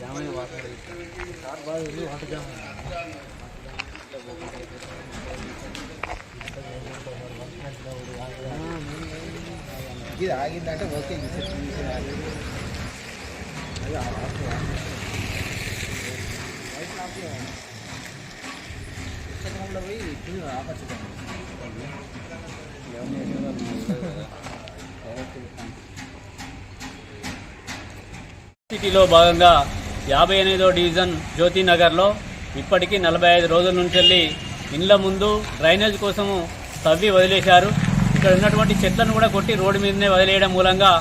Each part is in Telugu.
జామైన వాటర్ వాటర్ జామ ఇది ఆగిందంటే ఓకే అది పోయి సిటీలో భాగంగా యాభై ఎనిమిదో డివిజన్ జ్యోతినగర్లో ఇప్పటికీ నలభై ఐదు రోజుల నుంచి వెళ్ళి ఇండ్ల ముందు డ్రైనేజ్ కోసము తవ్వి వదిలేశారు. ఇక్కడ ఉన్నటువంటి చెట్లను కూడా కొట్టి రోడ్డు మీదనే వదిలేయడం మూలంగా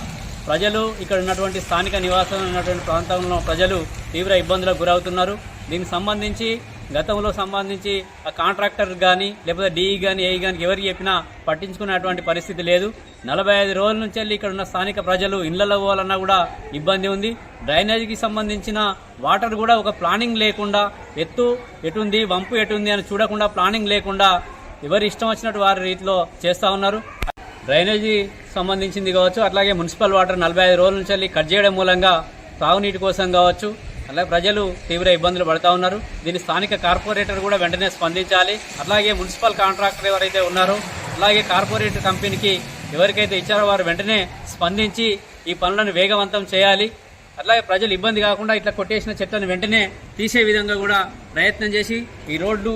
ప్రజలు ఇక్కడ ఉన్నటువంటి స్థానిక నివాసం ఉన్నటువంటి ప్రాంతంలో ప్రజలు తీవ్ర ఇబ్బందులకు గురవుతున్నారు. దీనికి సంబంధించి గతంలో సంబంధించి ఆ కాంట్రాక్టర్ కానీ లేకపోతే డిఈ కానీ ఏఈ కానీ ఎవరికి చెప్పినా పట్టించుకునేటువంటి పరిస్థితి లేదు. నలభై ఐదు రోజుల నుంచి వెళ్ళి ఇక్కడ ఉన్న స్థానిక ప్రజలు ఇళ్ళలో పోవాలన్నా కూడా ఇబ్బంది ఉంది. డ్రైనేజీకి సంబంధించిన వాటర్ కూడా ఒక ప్లానింగ్ లేకుండా ఎత్తు ఎటుంది వంపు ఎటుంది అని చూడకుండా ప్లానింగ్ లేకుండా ఎవరి ఇష్టం వచ్చినట్టు వారి రీతిలో చేస్తూ ఉన్నారు. డ్రైనేజీ సంబంధించింది కావచ్చు అట్లాగే మున్సిపల్ వాటర్ నలభై ఐదు రోజుల నుంచి వెళ్ళి కట్ చేయడం మూలంగా తాగునీటి కోసం కావచ్చు అలాగే ప్రజలు తీవ్ర ఇబ్బందులు పడుతూ ఉన్నారు. దీని స్థానిక కార్పొరేటర్ కూడా వెంటనే స్పందించాలి. అలాగే మున్సిపల్ కాంట్రాక్టర్ ఎవరైతే ఉన్నారో అలాగే కార్పొరేట్ కంపెనీకి ఎవరికైతే ఇచ్చారో వారు వెంటనే స్పందించి ఈ పనులను వేగవంతం చేయాలి. అలాగే ప్రజలు ఇబ్బంది కాకుండా ఇట్లా కొట్టేసిన చెట్లను వెంటనే తీసే విధంగా కూడా ప్రయత్నం చేసి ఈ రోడ్డు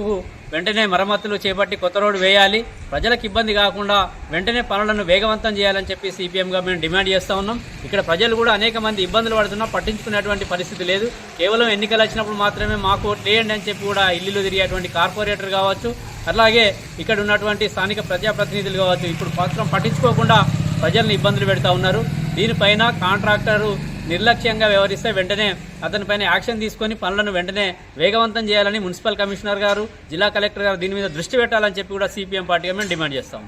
వెంటనే మరమ్మతులు చేపట్టి కొత్త రోడ్డు వేయాలి. ప్రజలకు ఇబ్బంది కాకుండా వెంటనే పనులను వేగవంతం చేయాలని చెప్పి సిపిఎంగా మేము డిమాండ్ చేస్తూ ఉన్నాం. ఇక్కడ ప్రజలు కూడా అనేక మంది ఇబ్బందులు పడుతున్నా పట్టించుకునేటువంటి పరిస్థితి లేదు. కేవలం ఎన్నికలు వచ్చినప్పుడు మాత్రమే మాకు ఓట్లేయండి అని చెప్పి కూడా ఇల్లు తిరిగేటువంటి కార్పొరేటర్ కావచ్చు అలాగే ఇక్కడ ఉన్నటువంటి స్థానిక ప్రజాప్రతినిధులు కావచ్చు ఇప్పుడు పత్రం పట్టించుకోకుండా ప్రజల్ని ఇబ్బందులు పెడతా ఉన్నారు. దీనిపైన కాంట్రాక్టరు నిర్లక్ష్యంగా వ్యవహరిస్తే వెంటనే అతనిపైన యాక్షన్ తీసుకొని పనులను వెంటనే వేగవంతం చేయాలని మున్సిపల్ కమిషనర్ గారు జిల్లా కలెక్టర్ గారు దీని మీద దృష్టి పెట్టాలని చెప్పి కూడా సిపిఎం పార్టీగా మేము డిమాండ్ చేస్తాము